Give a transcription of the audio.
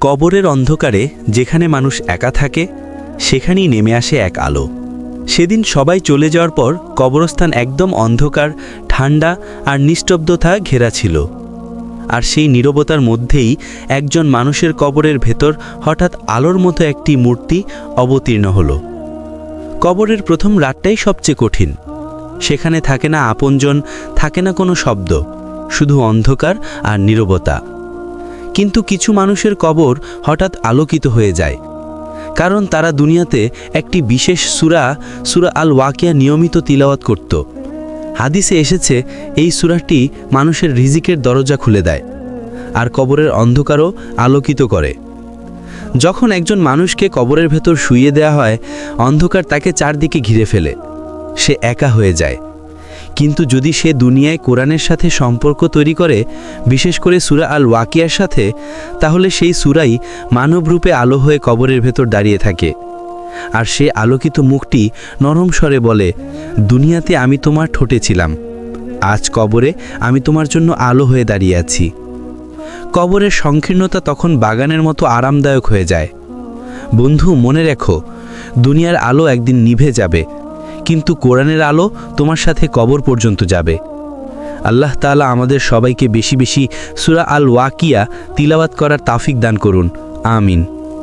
কবরের অন্ধকারে যেখানে মানুষ একা থাকে, সেখানেই নেমে আসে এক আলো। সেদিন সবাই চলে যাওয়ার পর কবরস্থান একদম অন্ধকার ঠান্ডা আর নিস্তব্ধতা ঘেরা ছিল। আর সেই নীরবতার মধ্যেই একজন মানুষের কবরের ভেতর হঠাৎ আলোর মতো একটি মূর্তি অবতীর্ণ হলো। কবরের প্রথম রাতটাই সবচেয়ে কঠিন। সেখানে থাকে না আপনজন, থাকে না কোনো শব্দ, শুধু অন্ধকার আর নীরবতা। কিন্তু কিছু মানুষের কবর হঠাৎ আলোকিত হয়ে যায়। কারণ তারা দুনিয়াতে একটি বিশেষ সুরা সুরা আল ওয়াকিয়া নিয়মিত তিলাওয়াত করত। হাদিসে এসেছে, এই সুরাটি মানুষের রিজিকের দরজা খুলে দেয় আর কবরের অন্ধকারও আলোকিত করে। যখন একজন মানুষকে কবরের ভেতর শুইয়ে দেওয়া হয়, অন্ধকার তাকে চারদিকে ঘিরে ফেলে। সে একা হয়ে যায়। কিন্তু যদি সে দুনিয়ায় কোরআনের সাথে সম্পর্ক তৈরি করে, বিশেষ করে সুরা আল ওয়াকিয়ার সাথে, তাহলে সেই সুরাই মানবরূপে আলো হয়ে কবরের ভেতর দাঁড়িয়ে থাকে। আর সে আলোকিত মুখটি নরম স্বরে বলে, দুনিয়াতে আমি তোমার ঠোঁটে ছিলাম। আজ কবরে আমি তোমার জন্য আলো হয়ে দাঁড়িয়ে আছি। কবরের সংকীর্ণতা তখন বাগানের মতো আরামদায়ক হয়ে যায়। বন্ধু, মনে রেখো, দুনিয়ার আলো একদিন নিভে যাবে। কিন্তু কোরআনের আলো তোমার সাথে কবর পর্যন্ত যাবে। আল্লাহ তালা আমাদের সবাইকে বেশি বেশি সুরা আল ওয়াকিয়া তিলাবাত করার তাফিক দান করুন। আমিন।